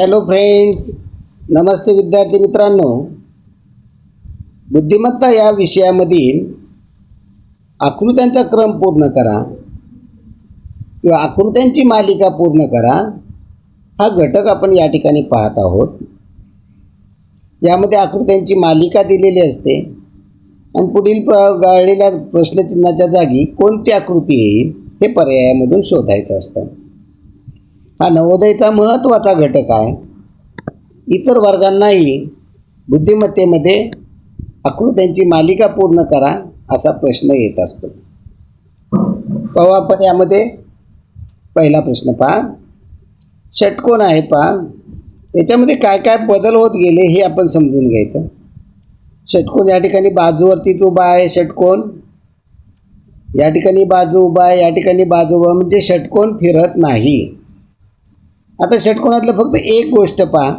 Hello friends नमस्ते विद्यार्थी मित्रांनो. बुद्धिमत्ता या विषयामधील आकृत्यांचा क्रम पूर्ण करा किंवा आकृत्यांची मालिका पूर्ण करा. हा घटक आपण या ठिकाणी पाहत आहोत. यामध्ये आकृत्यांची मालिका दिलेली असते. आणि पुढील प्र गाडलेल्या प्रश्नचिन्हाच्या जागी कोणती आकृती येईल हे पर्यायामधून शोधायचं असतं. हा नवोदयचा महत्त्वाचा घटक आहे. इतर वर्गांनाही बुद्धिमत्तेमध्ये आकृत्यांची मालिका पूर्ण करा असा प्रश्न येत असतो. पाहू आपण यामध्ये पहिला प्रश्न पहा. षटकोन आहे पहा. याच्यामध्ये काय काय बदल होत गेले हे आपण समजून घ्यायचं. षटकोन या ठिकाणी बाजूवरतीच उभा आहे षटकोन या ठिकाणी बाजू उभा आहे या ठिकाणी बाजू उभा म्हणजे षटकोन फिरत नाही. आता षटकोणातलं फक्त एक गोष्ट पहा.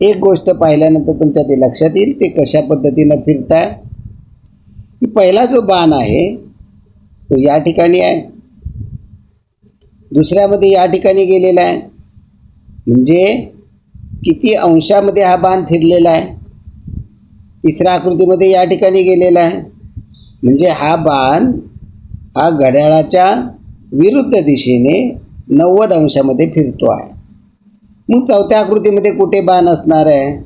एक गोष्ट पाहिल्यानंतर तुमच्या ते लक्षात येईल ते कशा पद्धतीनं फिरताय. की पहिला जो बाण आहे तो या ठिकाणी आहे. दुसऱ्यामध्ये या ठिकाणी गेलेला आहे. म्हणजे किती अंशामध्ये हा बाण फिरलेला आहे? तिसऱ्या आकृतीमध्ये या ठिकाणी गेलेला आहे. म्हणजे हा बाण हा घड्याळाच्या विरुद्ध दिशेने नव्वद अंशामध्ये फिरतो आहे. मग चौथ्या आकृतीमध्ये कुठे बाण असणार आहे?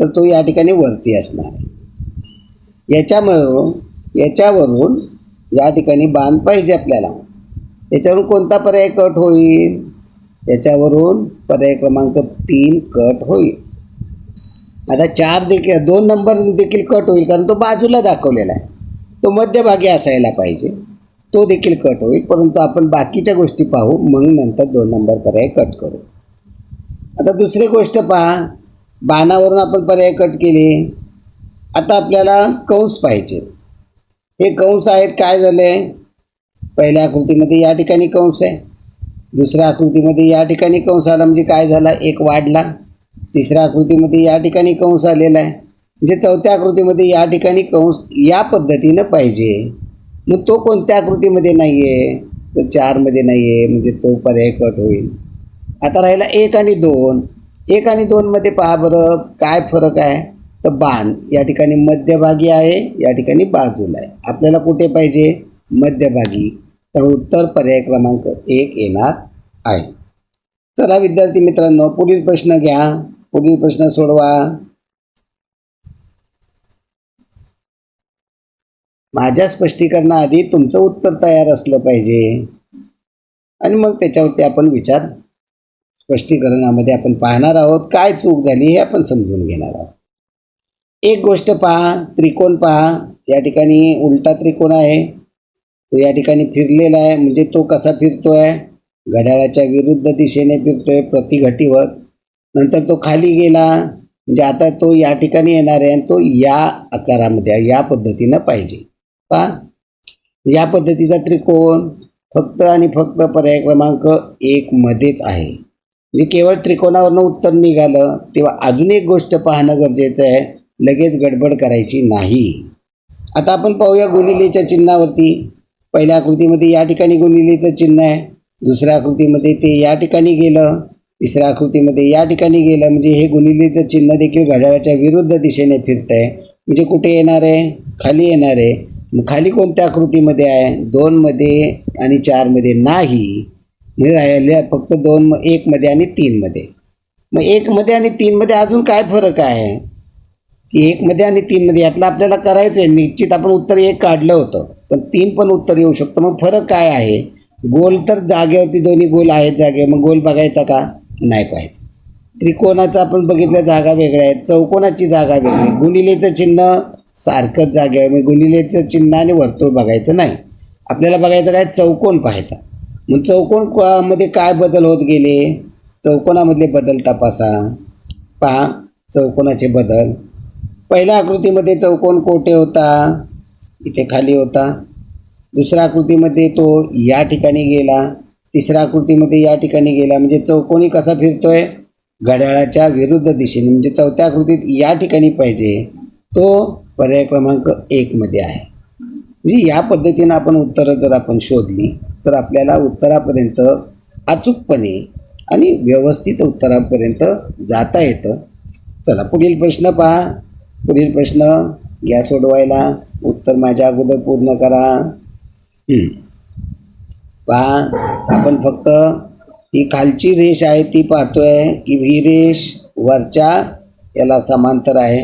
तर तो या ठिकाणी वरती असणार आहे. याच्यावरून याच्यावरून या ठिकाणी बाण पाहिजे आपल्याला. याच्यावरून कोणता पर्याय कट होईल? याच्यावरून पर्याय क्रमांक तीन कट होईल. आता चार देखील दोन नंबर देखील कट होईल कारण तो बाजूला दाखवलेला आहे. तो मध्यभागी असायला पाहिजे. तो देखील कट होईल. परंतु आपण बाकीच्या गोष्टी पाहू मग नंतर दोन नंबर पर्याय कट करू. आता दुसरी गोष्ट पहा. बाणावरून आपण पर्याय कट केले. आता आपल्याला कंस पाहिजे. हे कंस आहेत काय झाले? पहिल्या आकृतीमध्ये या ठिकाणी कंस आहे. दुसऱ्या आकृतीमध्ये या ठिकाणी कंस आला म्हणजे काय झाला? एक वाढला. तिसऱ्या आकृतीमध्ये या ठिकाणी कंस आलेला आहे. म्हणजे चौथ्या आकृतीमध्ये या ठिकाणी कंस या पद्धतीनं पाहिजे. मग तो कोणत्या आकृतीमध्ये नाही आहे तो चारमध्ये नाही आहे म्हणजे तो पर्याय कट होईल. आता राहिला एक आणि दोन. एक आणि दोनमध्ये पहा बरं काय फरक आहे? तर बाण या ठिकाणी मध्यभागी आहे या ठिकाणी बाजूला आहे. आपल्याला कुठे पाहिजे? मध्यभागी. तर उत्तर पर्याय क्रमांक एक येणार आहे. चला विद्यार्थी मित्रांनो पुढील प्रश्न घ्या. पुढील प्रश्न सोडवा. माझ्या स्पष्टीकरणाआधी तुमचं उत्तर तयार असलं पाहिजे. आणि मग त्याच्यावरती आपण विचार स्पष्टीकरणामध्ये आपण पाहणार आहोत काय चूक झाली हे आपण समजून घेणार आहोत. एक गोष्ट पहा त्रिकोण पहा या ठिकाणी उलटा त्रिकोण आहे. तो या ठिकाणी फिरलेला आहे म्हणजे तो कसा फिरतो आहे घड्याळाच्या विरुद्ध दिशेने फिरतोय प्रतिघटीवर. नंतर तो खाली गेला म्हणजे आता तो या ठिकाणी येणार आहे आणि तो या आकारामध्ये या पद्धतीनं पाहिजे. पहा. या पद्धतीचा त्रिकोण फक्त आणि फक्त पर्याय क्रमांक एक मध्येच आहे. म्हणजे केवळ त्रिकोणावरनं उत्तर निघालं तेव्हा अजून एक गोष्ट पाहणं गरजेचं आहे लगेच गडबड करायची नाही. आता आपण पाहूया गुणिलेच्या चिन्हावरती. पहिल्या आकृतीमध्ये या ठिकाणी गुणिलेचं चिन्ह आहे दुसऱ्या आकृतीमध्ये ते या ठिकाणी गेलं तिसऱ्या आकृतीमध्ये या ठिकाणी गेलं. म्हणजे हे गुणिलेचं चिन्ह देखील घड्याळाच्या विरुद्ध दिशेने फिरत आहे म्हणजे कुठे येणार आहे? खाली येणार आहे. मग खाली कोणत्या आकृतीमध्ये आहे? दोनमध्ये आणि चारमध्ये नाही. म्हणजे राहिल्या फक्त दोन एकमध्ये आणि तीनमध्ये मग एकमध्ये आणि तीनमध्ये अजून काय फरक आहे? की एकमध्ये आणि तीनमध्ये यातलं आपल्याला करायचं आहे निश्चित आपण उत्तर एक काढलं होतं. पण तीन पण उत्तर येऊ शकतं. मग फरक काय आहे? गोल तर जागेवरती दोन्ही गोल आहेत जागे. मग गोल बघायचा का? नाही पाहिजे त्रिकोणाचा आपण बघितल्या जागा वेगळ्या आहेत. चौकोनाची जागा वेगळी. गुणिलेचं चिन्ह सारखंच जागेवर मी गुणिलेचं चिन्हाने वर्तुळ बघायचं नाही. आपल्याला बघायचं काय? चौकोन पाहायचा. मग चौकोनमध्ये काय बदल होत गेले? चौकोनामधले बदल तपासा. पहा चौकोनाचे बदल. पहिल्या आकृतीमध्ये चौकोन कोठे होता? इथे खाली होता. दुसऱ्या आकृतीमध्ये तो या ठिकाणी गेला. तिसऱ्या आकृतीमध्ये या ठिकाणी गेला. म्हणजे चौकोनी कसा फिरतोय? घड्याळाच्या विरुद्ध दिशेने. म्हणजे चौथ्या आकृतीत या ठिकाणी पाहिजे. तो पर्याय क्रमांक एकमध्ये आहे. म्हणजे या पद्धतीनं आपण उत्तरं जर आपण शोधली तर आपल्याला उत्तरापर्यंत अचूकपणे आणि व्यवस्थित उत्तरापर्यंत जाता येतं. चला पुढील प्रश्न पहा. पुढील प्रश्न घ्या सोडवायला उत्तर माझ्या अगोदर पूर्ण करा. पहा आपण फक्त ही खालची रेष आहे ती पाहतोय की ही रेष वरच्या याला समांतर आहे.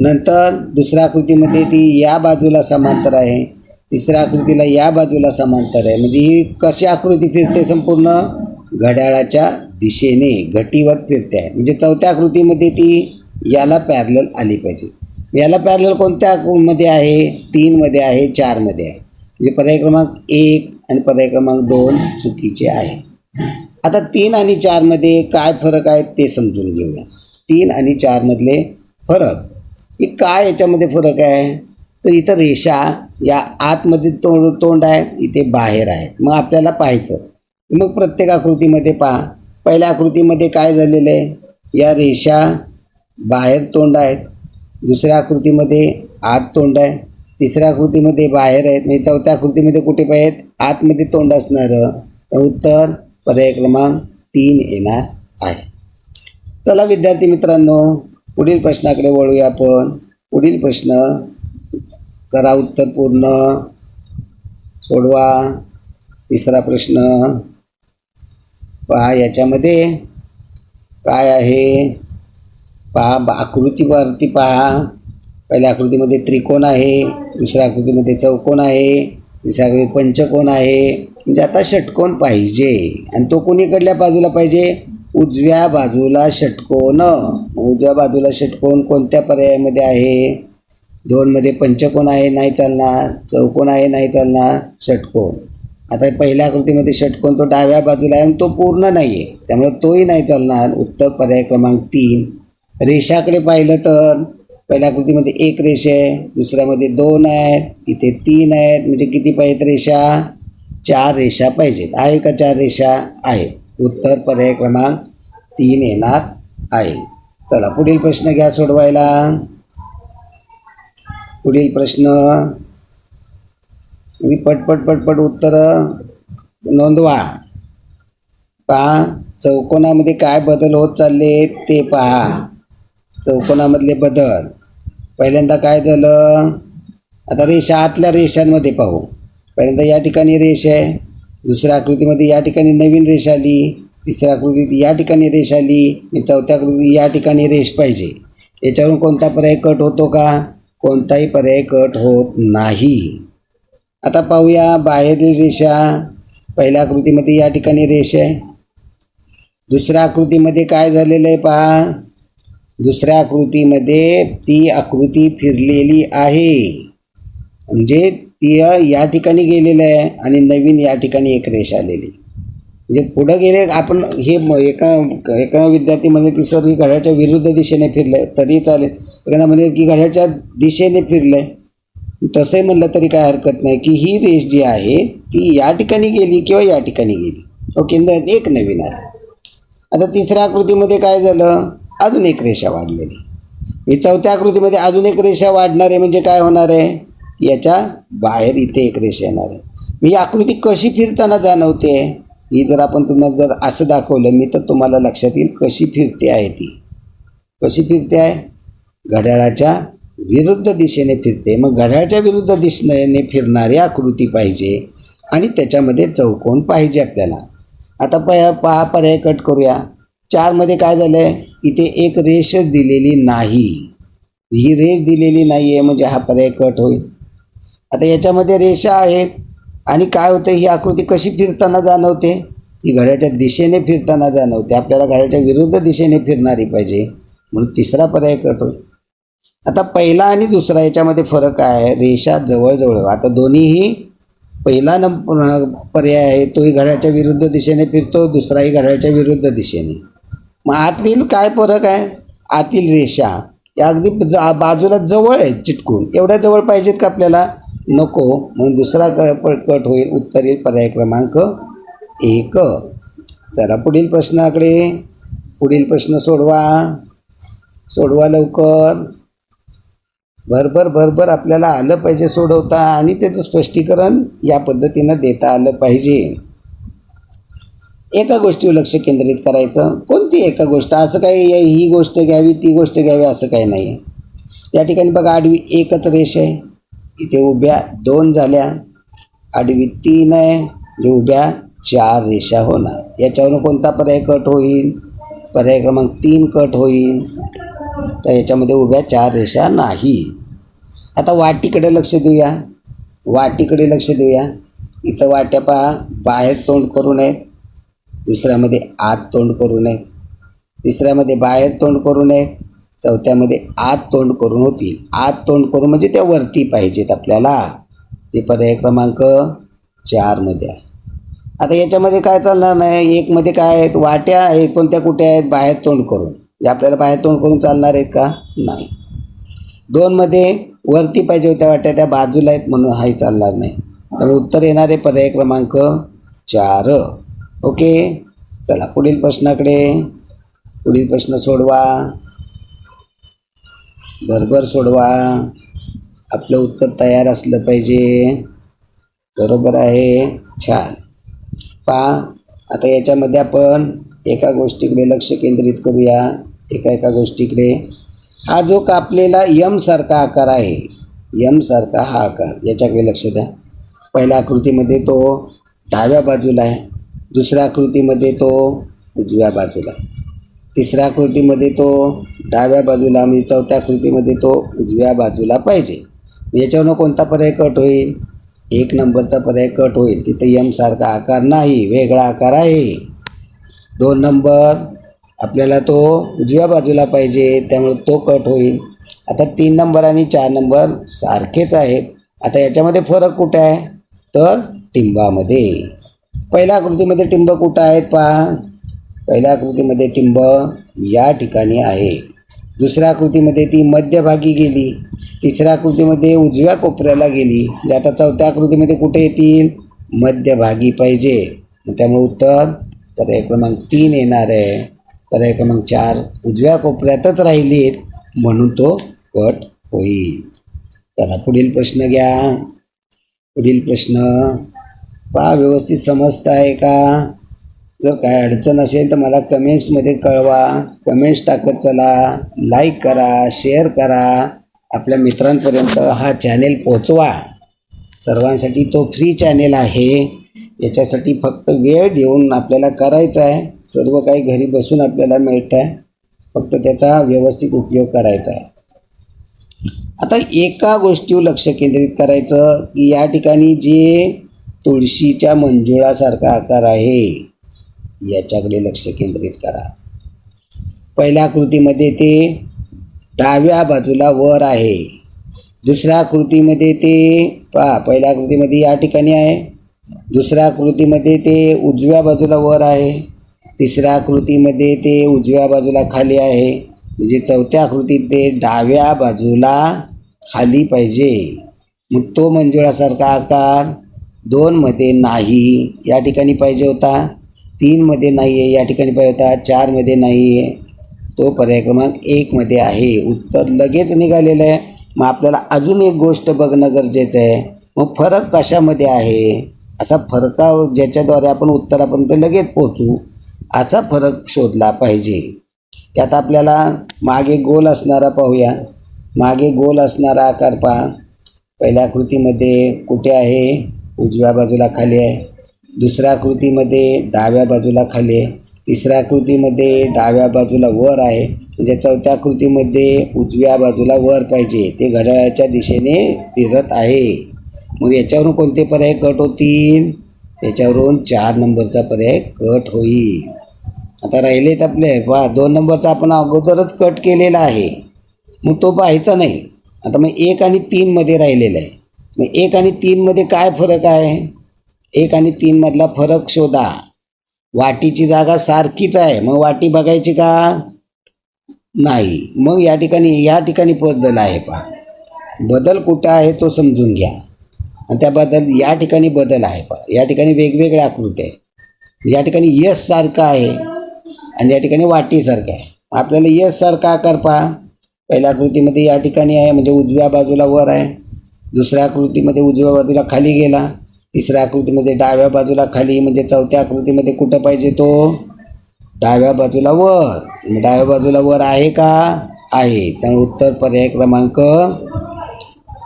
नंतर दुसऱ्या आकृतीमध्ये ती या बाजूला समांतर आहे. तिसऱ्या आकृतीला या बाजूला समांतर आहे. म्हणजे ही कशी आकृती फिरते संपूर्ण? घड्याळाच्या दिशेने घटीवर फिरते आहे. म्हणजे चौथ्या आकृतीमध्ये ती याला पॅरलल आली पाहिजे. याला पॅरलल कोणत्या मध्ये आहे? तीनमध्ये आहे चारमध्ये आहे. म्हणजे पर्याय क्रमांक एक आणि पर्याय क्रमांक दोन चुकीचे आहे. आता तीन आणि चारमध्ये काय फरक आहे ते समजून घेऊया. तीन आणि चारमधले फरक. की काय याच्यामध्ये फरक आहे? तर इथं रेषा या आतमध्ये तोंड तोंड आहे इथे बाहेर आहे. मग आपल्याला पाहायचं. मग प्रत्येक आकृतीमध्ये पहा. पहिल्या आकृतीमध्ये काय झालेलं आहे? या रेषा बाहेर तोंड आहेत. दुसऱ्या आकृतीमध्ये आत तोंड आहे. तिसऱ्या आकृतीमध्ये बाहेर आहेत. म्हणजे चौथ्या आकृतीमध्ये कुठे पाहिजेत आतमध्ये तोंड असणारं. तर उत्तर पर्याय क्रमांक तीन येणार आहे. चला विद्यार्थी मित्रांनो पुढील प्रश्नाकडे वळूया आपण. पुढील प्रश्न करा उत्तर पूर्ण. सोडवा. तिसरा प्रश्न पहा याच्यामध्ये काय आहे? पहा बा- आकृतीवरती पहा. पहिल्या आकृतीमध्ये त्रिकोण आहे दुसऱ्या आकृतीमध्ये चौकोन आहे तिसऱ्या पंचकोन आहे. म्हणजे आता षटकोन पाहिजे आणि तो कोणीकडल्या बाजूला पाहिजे? उजव्या बाजूला षटकोन. उजव्या बाजूला षटकोन कोणत्या पर्यायामध्ये आहे? दोनमध्ये पंचकोन आहे नाही चालणार. चौकोन आहे नाही चालणार. षटकोन. आता पहिल्या आकृतीमध्ये षटकोन तो डाव्या बाजूला आहे आणि तो पूर्ण नाही आहे त्यामुळे तोही नाही चालणार. उत्तर पर्याय क्रमांक तीन. रेषाकडे पाहिलं तर पहिल्या आकृतीमध्ये एक रेषा आहे दुसऱ्यामध्ये दोन आहेत इथे तीन आहेत. म्हणजे किती पाहिजेत रेषा? चार रेषा पाहिजेत. आहे का चार रेषा? आहेत. उत्तर पर्याय क्रमांक तीन येणार आहे. चला पुढील प्रश्न घ्या सोडवायला. पुढील प्रश्न. म्हणजे पटपट पटपट उत्तर नोंदवा. पहा चौकोनामध्ये काय बदल होत चालले ते पहा. चौकोनामधले बदल. पहिल्यांदा काय झालं? आता रेषा आतल्या रेषांमध्ये पाहू. पहिल्यांदा या ठिकाणी रेष आहे. दुसऱ्या आकृतीमध्ये या ठिकाणी नवीन रेष आली तिसऱ्या आकृतीत या ठिकाणी रेष आली आणि चौथ्या आकृतीत या ठिकाणी रेष पाहिजे. याच्यावरून कोणता पर्याय कट होतो का? कोणताही पर्याय कट होत नाही. आता पाहूया बाहेरील रेषा. पहिल्या आकृतीमध्ये या ठिकाणी रेष आहे. दुसऱ्या आकृतीमध्ये काय झालेलं आहे पहा. दुसऱ्या आकृतीमध्ये ती आकृती फिरलेली आहे. म्हणजे ती या ठिकाणी गेलेलं आहे आणि नवीन या ठिकाणी एक रेष आलेली. म्हणजे पुढं गेले आपण हे एका एका विद्यार्थी म्हणजे की सर ही घड्याच्या विरुद्ध दिशेने फिरलं आहे तरी चालेल. एखादा म्हणजे की घड्याच्या दिशेने फिरलं आहे तसंही म्हणलं तरी काय हरकत नाही की ही रेष जी आहे ती या ठिकाणी गेली किंवा या ठिकाणी गेली. ओके न- एक नवीन आहे. आता तिसऱ्या आकृतीमध्ये काय झालं? अजून एक रेषा वाढलेली. मी चौथ्या आकृतीमध्ये अजून एक रेषा वाढणार आहे म्हणजे काय होणार आहे? याच्या बाहेर इथे एक रेषा येणार आहे. मी आकृती कशी फिरताना जाणवते? ही जर आपण तुम्हाला जर असं दाखवलं मी तर तुम्हाला लक्षात येईल कशी फिरते आहे ती. कशी फिरते आहे? घड्याळाच्या विरुद्ध दिशेने फिरते. मग घड्याळाच्या विरुद्ध दिशेने फिरणारी आकृती पाहिजे आणि त्याच्यामध्ये चौकोन पाहिजे आपल्याला. आता प पहा पर्याय कट करूया. चारमध्ये काय झालं आहे इथे एक रेष दिलेली नाही. ही रेष दिलेली नाही आहे म्हणजे हा पर्याय कट होईल. आता याच्यामध्ये रेषा आहेत. आणि काय होतं ही आकृती कशी फिरताना जाणवते? ही घड्याच्या दिशेने फिरताना जाणवते. आपल्याला घड्याच्या विरुद्ध दिशेने फिरणारी पाहिजे. म्हणून तिसरा पर्याय कटो आता पहिला आणि दुसरा याच्यामध्ये फरक काय आहे? रेषा जवळजवळ. आता दोन्हीही पहिला नंबर पर्याय आहे. तोही घड्याच्या विरुद्ध दिशेने फिरतो दुसराही घड्याच्या विरुद्ध दिशेने. मग आतील काय फरक आहे? आतील रेषा. या अगदी जा बाजूला जवळ आहेत चिटकून. एवढ्या जवळ पाहिजेत का आपल्याला? नको म्हणून दुसरा क कट होईल उत्तर येईल पर्याय क्रमांक एक. चला पुढील प्रश्नाकडे. पुढील प्रश्न सोडवा. सोडवा लवकर. भरभर भरभर आपल्याला आलं पाहिजे सोडवता आणि त्याचं स्पष्टीकरण या पद्धतीनं देता आलं पाहिजे. एका गोष्टीवर लक्ष केंद्रित करायचं. कोणती एका गोष्ट? असं काही ही गोष्ट घ्यावी ती गोष्ट घ्यावी असं काही नाही. या ठिकाणी बघा आडवी एकच रेष आहे. इथे उभ्या दोन झाल्या. आडवी तीन आहे जे उभ्या चार रेषा होणार. याच्यावरून कोणता पर्याय कट होईल? पर्याय क्रमांक तीन कट होईल. तर याच्यामध्ये उभ्या चार रेषा नाही. आता वाटीकडे लक्ष देऊया. वाटीकडे लक्ष देऊया. इथं वाट्या पहा. बाहेर तोंड करू नयेत. दुसऱ्यामध्ये आत तोंड करू नयेत. तिसऱ्यामध्ये बाहेर तोंड करू नयेत. चौथ्यामध्ये आत तोंड करून होतील. आत तोंड करून म्हणजे त्या वरती पाहिजेत आपल्याला. ते पर्याय क्रमांक चारमध्ये आहे. आता याच्यामध्ये काय चालणार नाही? एकमध्ये काय आहेत? वाट्या आहेत पण त्या कुठे आहेत? बाहेर तोंड करून. जे आपल्याला बाहेर तोंड करून चालणार आहेत का? नाही. दोनमध्ये वरती पाहिजे होत्या वाट्या त्या बाजूला आहेत म्हणून हाही चालणार नाही. त्यामुळे उत्तर येणारे पर्याय क्रमांक चार. ओके? चला पुढील प्रश्नाकडे. पुढील प्रश्न सोडवा. बरोबर सोडवा. आपलं उत्तर तयार असलं पाहिजे. बरोबर आहे. छान. पहा आता याच्यामध्ये आपण एका गोष्टीकडे लक्ष केंद्रित करूया. एका एका गोष्टीकडे. हा जो कापलेला यम सारखा आकार आहे यम सारखा हा आकार याच्याकडे लक्ष द्या. पहिल्या आकृतीमध्ये तो डाव्या बाजूला आहे. दुसऱ्या आकृतीमध्ये तो उजव्या बाजूला आहे. तिसऱ्या आकृतीमध्ये तो डाव्या बाजूला म्हणजे चौथ्या आकृतीमध्ये तो उजव्या बाजूला पाहिजे. याच्यावरनं कोणता पर्याय कट होईल? एक नंबरचा पर्याय कट होईल. तिथं यमसारखा आकार नाही वेगळा आकार आहे. दोन नंबर आपल्याला तो उजव्या बाजूला पाहिजे त्यामुळे तो कट होईल. आता तीन नंबर आणि चार नंबर सारखेच आहेत. आता याच्यामध्ये फरक कुठे आहे? तर टिंबामध्ये. पहिल्या आकृतीमध्ये टिंब कुठं आहेत पहा. पहिल्या आकृतीमध्ये टिंब या ठिकाणी आहे. दुसऱ्या आकृतीमध्ये ती मध्यभागी गेली. तिसऱ्या आकृतीमध्ये उजव्या कोपऱ्याला गेली. जे आता चौथ्या आकृतीमध्ये कुठे येतील? मध्यभागी पाहिजे. मग त्यामुळे उत्तर पर्याय क्रमांक तीन येणार आहे. पर्याय क्रमांक चार उजव्या कोपऱ्यातच राहिलीत म्हणून तो कट होईल. चला पुढील प्रश्न घ्या. पुढील प्रश्न पहा व्यवस्थित समजत आहे का? जर काय अडचण असेल तर मला कमेंट्समध्ये कळवा. कमेंट्स टाकत चला. लाईक करा शेअर करा. आपल्या मित्रांपर्यंत हा चॅनेल पोचवा सर्वांसाठी तो फ्री चॅनेल आहे. याच्यासाठी फक्त वेळ देऊन आपल्याला करायचा आहे. सर्व काही घरी बसून आपल्याला मिळतं आहे फक्त त्याचा व्यवस्थित उपयोग करायचा आहे. आता एका गोष्टीवर लक्ष केंद्रित करायचं की या ठिकाणी जे तुळशीच्या मंजुळासारखा आकार आहे याच्याकडे लक्ष केंद्रित करा. पहिल्या कृतीमध्ये ते डाव्या बाजूला वर आहे. दुसऱ्या कृतीमध्ये ते पहा पहिल्या कृतीमध्ये या ठिकाणी आहे. दुसऱ्या कृतीमध्ये ते उजव्या बाजूला वर आहे. तिसऱ्या कृतीमध्ये ते उजव्या बाजूला खाली आहे. म्हणजे चौथ्या कृतीत ते डाव्या बाजूला खाली पाहिजे. मग तो मंजुळासारखा आकार दोनमध्ये नाही. या ठिकाणी पाहिजे होता. तीनमध्ये नाही आहे या ठिकाणी पाहिजे होता चारमध्ये नाही आहे तो पर्याय क्रमांक एकमध्ये आहे. उत्तर लगेच निघालेलं आहे. मग आपल्याला अजून एक गोष्ट बघणं गरजेचं आहे. मग फरक कशामध्ये आहे? असा फरका ज्याच्याद्वारे आपण उत्तरापर्यंत लगेच पोचू असा फरक शोधला पाहिजे. त्यात आपल्याला मागे गोल असणारा पाहूया. मागे गोल असणारा आकार पहा. पहिल्या आकृतीमध्ये कुठे आहे? उजव्या बाजूला खाली आहे. दुसऱ्या आकृतीमध्ये डाव्या बाजूला खाली आहे. तिसऱ्या आकृतीमध्ये डाव्या बाजूला वर आहे. म्हणजे चौथ्या आकृतीमध्ये उजव्या बाजूला वर पाहिजे. ते घड्याळाच्या दिशेने फिरत आहे. मग याच्यावरून कोणते पर्याय कट होतील? याच्यावरून चार नंबरचा पर्याय कट होईल. आता राहिलेत आपले. वा दोन नंबरचा आपण अगोदरच कट केलेला आहे. मग तो पाहायचा नाही. आता मग एक आणि तीनमध्ये राहिलेला आहे. मग एक आणि तीनमध्ये काय फरक आहे? एक आणि तीनमधला फरक शोधा. वाटीची जागा सारखीच आहे. मग वाटी बघायची का? नाही. मग या ठिकाणी या ठिकाणी बदल आहे पहा. बदल कुठं आहे तो समजून घ्या. आणि त्या बदल या ठिकाणी बदल आहे पहा. या ठिकाणी वेगवेगळ्या आकृती आहे या ठिकाणी यश सारखं आहे आणि या ठिकाणी वाटीसारखं आहे. आपल्याला यश सारखा आकार पहा. पहिल्या आकृतीमध्ये या ठिकाणी आहे म्हणजे उजव्या बाजूला वर आहे. दुसऱ्या आकृतीमध्ये उजव्या बाजूला खाली गेला. तिसऱ्या आकृतीमध्ये डाव्या बाजूला खाली म्हणजे चौथ्या आकृतीमध्ये कुठं पाहिजे तो? डाव्या बाजूला वर. मग डाव्या बाजूला वर आहे का? आहे. त्यामुळे उत्तर पर्याय क्रमांक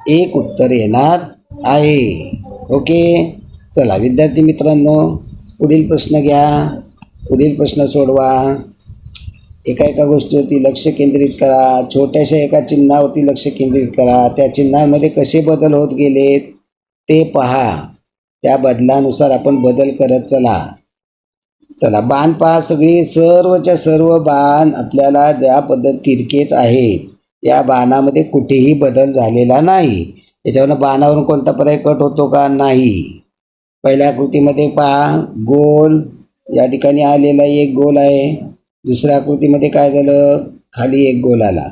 एक उत्तर येणार आहे. ओके? चला विद्यार्थी मित्रांनो पुढील प्रश्न घ्या. पुढील प्रश्न सोडवा. एका एका गोष्टीवरती लक्ष केंद्रित करा. छोट्याशा एका चिन्हावरती लक्ष केंद्रित करा. त्या चिन्हांमध्ये कसे बदल होत गेलेत ते पहा. त्या बदलानुसार आपण बदल करत चला. चला बाण पहा सगळी सर्वच्या सर्व बाण आपल्याला ज्या पद्धत तिरकेच आहेत या बाणामध्ये कुठेही बदल झालेला नाही. त्याच्यावरनं बाणावरून कोणता पर्याय कट होतो का? नाही. पहिल्या आकृतीमध्ये पहा गोल या ठिकाणी आलेला एक गोल आहे. दुसऱ्या आकृतीमध्ये काय झालं? खाली एक गोल आला.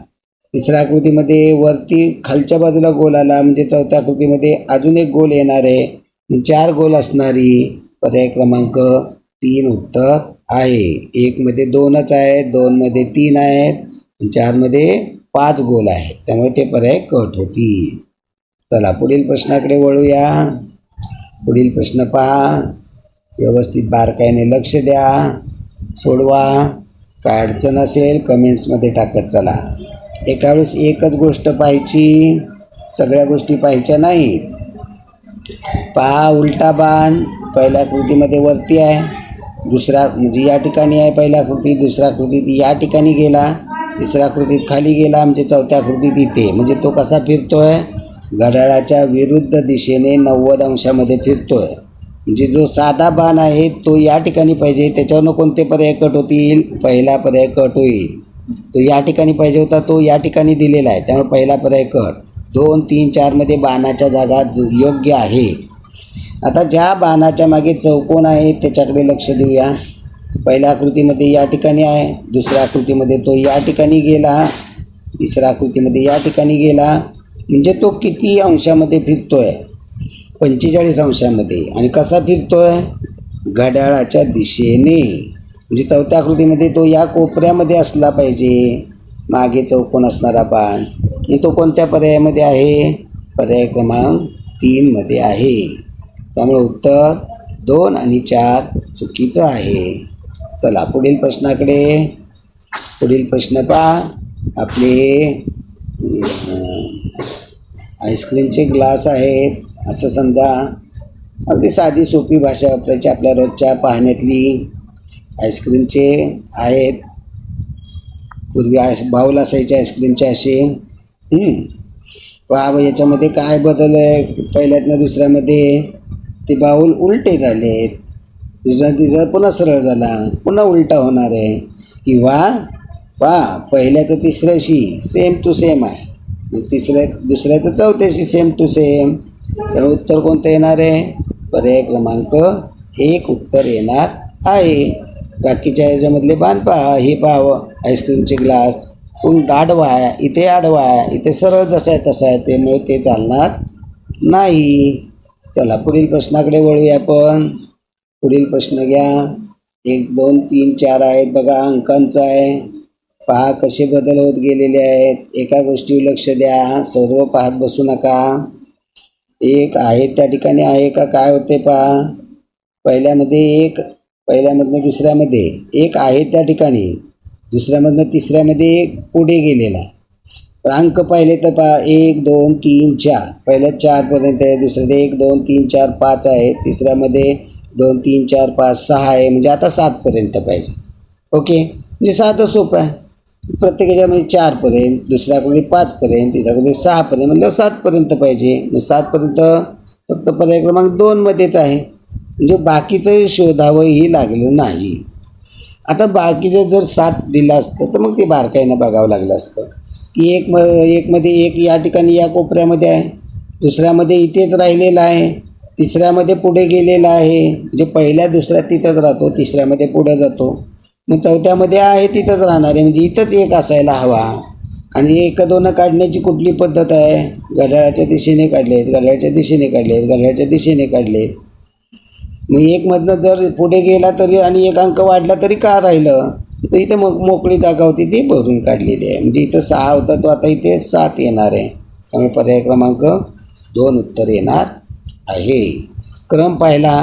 तिसऱ्या आकृतीमध्ये वरती खालच्या बाजूला गोल आला. म्हणजे चौथ्या आकृतीमध्ये अजून एक गोल येणार आहे. चार गोल असणारी पर्याय क्रमांक तीन उत्तर आहे. एकमध्ये दोनच आहेत दोनमध्ये तीन आहेत चारमध्ये पाच गोल आहेत. त्यामुळे ते पर्याय कट होतील. चला पुढील प्रश्नाकडे वळूया. पुढील प्रश्न पहा. व्यवस्थित बारकाईने लक्ष द्या. सोडवा. काय अडचण असेल कमेंट्समध्ये टाकत चला. एका वेळेस एकच गोष्ट पाहायची. सगळ्या गोष्टी पाहायच्या नाहीत. पहा उलटा बाण पहिल्या कृतीमध्ये वरती आहे. दुसऱ्या म्हणजे या ठिकाणी आहे पहिल्या कृती दुसऱ्या कृतीत या ठिकाणी गेला. तिसऱ्या कृतीत खाली गेला म्हणजे चौथ्या कृतीत इथे. म्हणजे तो कसा फिरतो आहे घड्याळाच्या विरुद्ध दिशेने नव्वद अंशामध्ये फिरतो आहे म्हणजे जो साधा बाण आहे तो या ठिकाणी पाहिजे. त्याच्यावरनं कोणते पर्याय कट होतील? पहिला पर्याय कट होईल. तो या ठिकाणी पाहिजे होता तो या ठिकाणी दिलेला आहे. त्यामुळे पहिला पर्याय कट. दोन तीन चारमध्ये बाणाच्या जागा योग्य आहे. आता ज्या बाणाच्या मागे चौकोन आहे त्याच्याकडे लक्ष देऊया. पहिल्या आकृतीमध्ये या ठिकाणी आहे दुसऱ्या आकृतीमध्ये तो या ठिकाणी गेला तिसऱ्या आकृतीमध्ये या ठिकाणी गेला. म्हणजे तो किती अंशामध्ये फिरतो आहे पंचेचाळीस अंशामध्ये. आणि कसा फिरतो आहे घड्याळाच्या दिशेने. म्हणजे चौथ्या आकृतीमध्ये तो या कोपऱ्यामध्ये असला पाहिजे. मागे चौकोन असणारा बाण. तो कोणत्या पर्यायामध्ये आहे? पर्याय क्रमांक तीनमध्ये आहे. त्यामुळे उत्तर दोन आणि चार चुकीचं आहे. चला पुढील प्रश्नाकडे. पुढील प्रश्न पहा. आपले आईस्क्रीमचे ग्लास आहेत. असं समजा. अगदी साधी सोपी भाषा वापरायची आपल्या रोजच्या पाहण्यातली आईस्क्रीमचे आहेत. पूर्वी आईस बाऊल असायचे आईस्क्रीमचे असे. वा याच्यामध्ये काय बदल आहे? पहिल्यातनं दुसऱ्यामध्ये? ते बाऊल उलटे झालेत दुसऱ्या तिचा पुन्हा सरळ झाला. पुन्हा उलटा होणार आहे. किंवा वा पहिल्या तर तिसऱ्याशी सेम टू सेम आहे. मग तिसऱ्या तर चौथ्याशी सेम टू सेम तर उत्तर कोणतं येणार आहे? पर्याय क्रमांक एक उत्तर येणार आहे. बाकीच्या ह्याच्यामधले बाण पहा. हे पाहावं आईस्क्रीमचे ग्लास पण आडवा आहे इथे आडवा आहे इथे सरळ जसं आहे तसं आहे त्यामुळे ते चालणार नाही. चला पुढील प्रश्नाकडे वळूया आपण. पुढील प्रश्न घ्या. एक दोन तीन चार आहेत. बघा अंकांचा आहे. पहा कसे बदल होत गेलेले आहेत. एका गोष्टीवर लक्ष द्या. सर्व पाहत बसू नका. एक आहे त्या ठिकाणी आहे का काय होते पहा. पहिल्यामध्ये एक पहिल्यामधनं दुसऱ्यामध्ये. एक आहे त्या ठिकाणी. दुसऱ्यामधनं तिसऱ्यामध्ये पुढे गेलेला. आहे अंक पाहिले तर पहा एक दोन तीन चार. पहिल्या चारपर्यंत आहे दुसऱ्यामध्ये एक दोन तीन चार पाच आहे. तिसऱ्यामध्ये दोन तीन चार पाच सहा आहे. म्हणजे आता सातपर्यंत पाहिजे. ओके? म्हणजे सातच सोपं आहे. प्रत्येक याच्यामध्ये चारपर्यंत दुसऱ्याकडे पाचपर्यंत तिसऱ्याकडे सहापर्यंत म्हटलं सातपर्यंत पाहिजे. मग सातपर्यंत फक्त पर्याय क्रमांक दोनमध्येच आहे. म्हणजे बाकीचं शोधावंही लागलं नाही. आता बाकीचं जर साथ दिलं असतं तर मग ते बारकाईनं बघावं लागलं असतं. की एक म एकमध्ये एक या ठिकाणी या कोपऱ्यामध्ये आहे दुसऱ्यामध्ये इथेच राहिलेला आहे तिसऱ्यामध्ये पुढे गेलेला आहे. म्हणजे पहिल्या दुसऱ्या तिथंच राहतो तिसऱ्यामध्ये पुढे जातो. मग चौथ्यामध्ये आहे तिथंच राहणार आहे. म्हणजे इथंच एक असायला हवा. आणि एक दोन काढण्याची कुठली पद्धत आहे? घड्याळाच्या दिशेने काढले आहेत घड्याळाच्या दिशेने काढले आहेत घड्याळाच्या दिशेने काढले आहेत मग एकमधनं जर पुढे गेला तरी आणि एक अंक वाढला तरी का राहिलं? तर इथे मग मोकळी जागा होती ती भरून काढलेली आहे. म्हणजे इथं सहा होता तो आता इथे सात येणार आहे. त्यामुळे पर्याय क्रमांक दोन उत्तर येणार आहे. क्रम पाहिला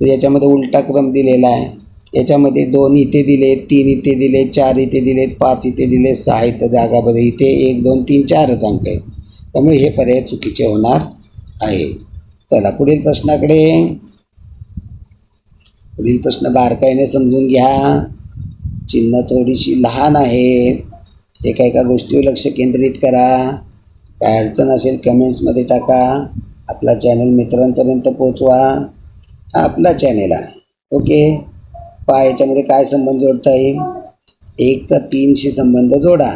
तर याच्यामध्ये उलटा क्रम दिलेला आहे. याच्यामध्ये दोन इथे दिले तीन इथे दिले चार इथे दिलेत पाच इथे दिले सहा इथं जागामध्ये इथे एक दोन तीन चारच अंक आहेत. त्यामुळे हे पर्याय चुकीचे होणार आहे. चला पुढील प्रश्नाकडे. पुढील प्रश्न बारकाईने समजून घ्या. चिन्ह थोडीशी लहान आहेत. एका एका गोष्टीवर लक्ष केंद्रित करा. काय अडचण असेल कमेंट्समध्ये टाका. आपला चॅनल मित्रांपर्यंत पोचवा हा आपला चॅनेल आहे. ओके? पहा याच्यामध्ये काय संबंध जोडता येईल? एकचा तीनशी संबंध जोडा.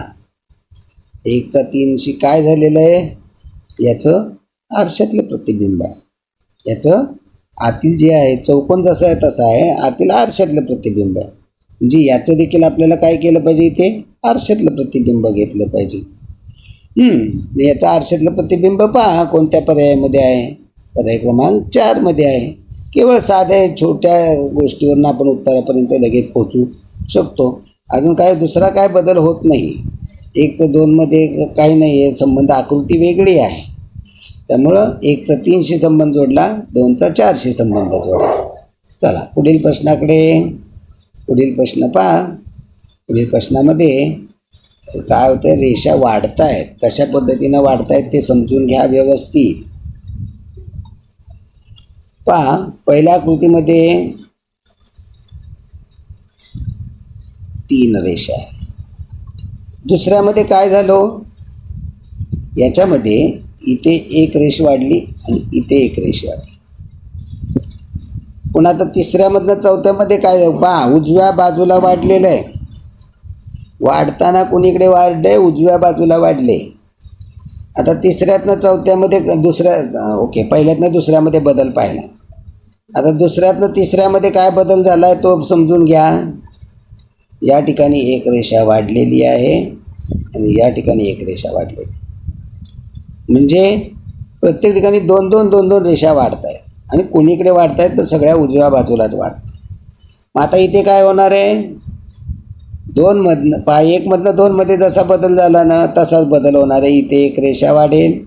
एकचा तीनशी काय झालेलं आहे? याचं आरशातलं प्रतिबिंब आहे. याचं आतील जे आहे चौकोन जसा आहे तसा आहे. आतील आरशातलं प्रतिबिंब आहे. म्हणजे याचं देखील आपल्याला काय केलं पाहिजे इथे? आरशातलं प्रतिबिंब घेतलं पाहिजे. म्हणजे याचं आरशातलं प्रतिबिंब पहा कोणत्या पर्यायामध्ये आहे? पर्याय क्रमांक चारमध्ये आहे. केवळ साध्या छोट्या गोष्टीवरून आपण उत्तरापर्यंत लगेच पोचू शकतो. अजून काय दुसरा काय बदल होत नाही. एक तर दोनमध्ये काही नाही आहे संबंध आकृती वेगळी आहे. त्यामुळं एकचा तीनशे संबंध जोडला दोनचा चारशे संबंध जोडला. चला पुढील प्रश्नाकडे. पुढील प्रश्न पहा. पुढील प्रश्नामध्ये काय होतं रेषा वाढत आहेत कशा पद्धतीनं वाढत आहेत ते समजून घ्या व्यवस्थित. पहा पहिल्या आकृतीमध्ये तीन रेषा आहे दुसऱ्यामध्ये काय झालं? याच्यामध्ये इथे एक रेष वाढली आणि इथे एक रेष वाढली. पुन्हा आता तिसऱ्यामधनं चौथ्यामध्ये काय पहा उजव्या बाजूला वाढलेलं आहे. वाढताना कुणीकडे वाढले उजव्या बाजूला वाढले. आता तिसऱ्यातनं चौथ्यामध्ये दुसऱ्या ओके पहिल्यातनं दुसऱ्यामध्ये बदल पाहिला. आता दुसऱ्यातनं तिसऱ्यामध्ये काय बदल झाला आहे तो समजून घ्या. या ठिकाणी एक रेषा वाढलेली आहे आणि या ठिकाणी एक रेषा वाढलेली म्हणजे प्रत्येक ठिकाणी दोन दोन दोन दोन रेषा वाढत आहेत आणि कोणीकडे वाढत आहेत तर सगळ्या उजव्या बाजूलाच वाढत मग आता इथे काय होणार आहे? दोनमधनं पा एकमधनं दोनमध्ये जसा बदल झाला ना तसाच बदल होणार आहे. इथे एक रेषा वाढेल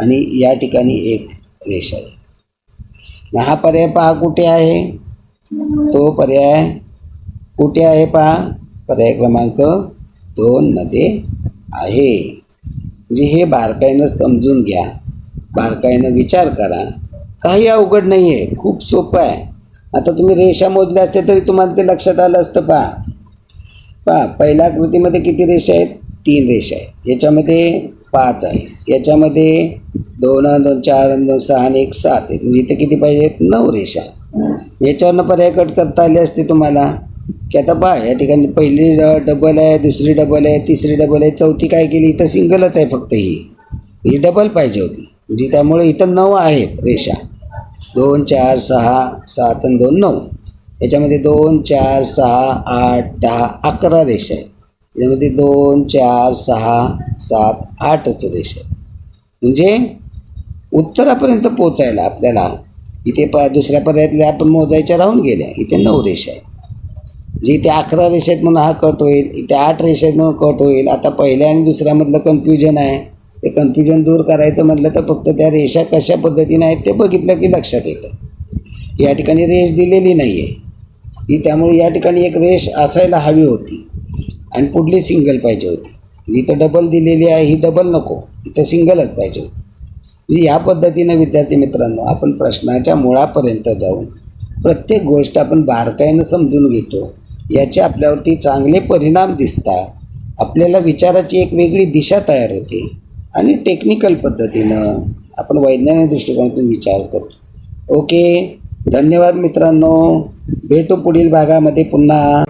आणि या ठिकाणी एक रेषा येईल. मग हा पर्याय पहा कुठे आहे? तो पर्याय कुठे आहे पहा? पर्याय क्रमांक दोनमध्ये आहे. म्हणजे हे बारकाईनं समजून घ्या. बारकाईनं विचार करा. काही अवघड नाही आहे खूप सोपं आहे. आता तुम्ही रेषा मोजल्या असते तरी तुम्हाला ते लक्षात आलं असतं पहा. पहा पहिल्या कृतीमध्ये किती रेषा आहेत? तीन रेषा आहेत. याच्यामध्ये पाच आहे याच्यामध्ये दोन दोन चार दोन सहा आणि एक सात आहेत. म्हणजे इथे किती पाहिजेत नऊ रेषा. याच्यावरनं पर्याय कट करता आले असते तुम्हाला. की आता पहा या ठिकाणी पहिली ड- डबल आहे दुसरी डबल आहे तिसरी डबल आहे चौथी काय केली? इथं सिंगलच आहे फक्त ही. ही डबल पाहिजे होती. म्हणजे त्यामुळे इथं नऊ आहेत रेषा. दोन चार सहा सात आणि दोन नऊ. याच्यामध्ये दोन चार सहा आठ दहा अकरा रेषा आहेत. याच्यामध्ये दोन चार सहा सात आठच रेषा आहेत. म्हणजे उत्तरापर्यंत पोचायला आपल्याला इथे प दुसऱ्या पर्यायातल्या आपण मोजायच्या राहून गेल्या. इथे नऊ रेषा आहेत. जी इथे अकरा रेषा आहेत म्हणून हा कट होईल इथे आठ रेषा आहेत म्हणून कट होईल. आता पहिल्या आणि दुसऱ्यामधलं कन्फ्युजन आहे. ते कन्फ्युजन दूर करायचं म्हटलं तर फक्त त्या रेषा कशा पद्धतीने आहेत ते बघितलं की लक्षात येतं. या ठिकाणी रेष दिलेली नाही आहे ही त्यामुळे या ठिकाणी एक रेष असायला हवी होती. आणि पुढली सिंगल पाहिजे होती. इथं डबल दिलेली आहे ही डबल नको. इथं सिंगलच पाहिजे होती. म्हणजे या पद्धतीनं विद्यार्थी मित्रांनो आपण प्रश्नाच्या मुळापर्यंत जाऊन प्रत्येक गोष्ट आपण बारकाईनं समजून घेतो. याचे आपल्यावरती चांगले परिणाम दिसतात. आपल्याला विचाराची एक वेगळी दिशा तयार होते. आणि टेक्निकल पद्धतीनं आपण वैज्ञानिक दृष्टिकोनातून विचार करतो ओके धन्यवाद मित्रांनो. भेटू पुढील भागामध्ये पुन्हा.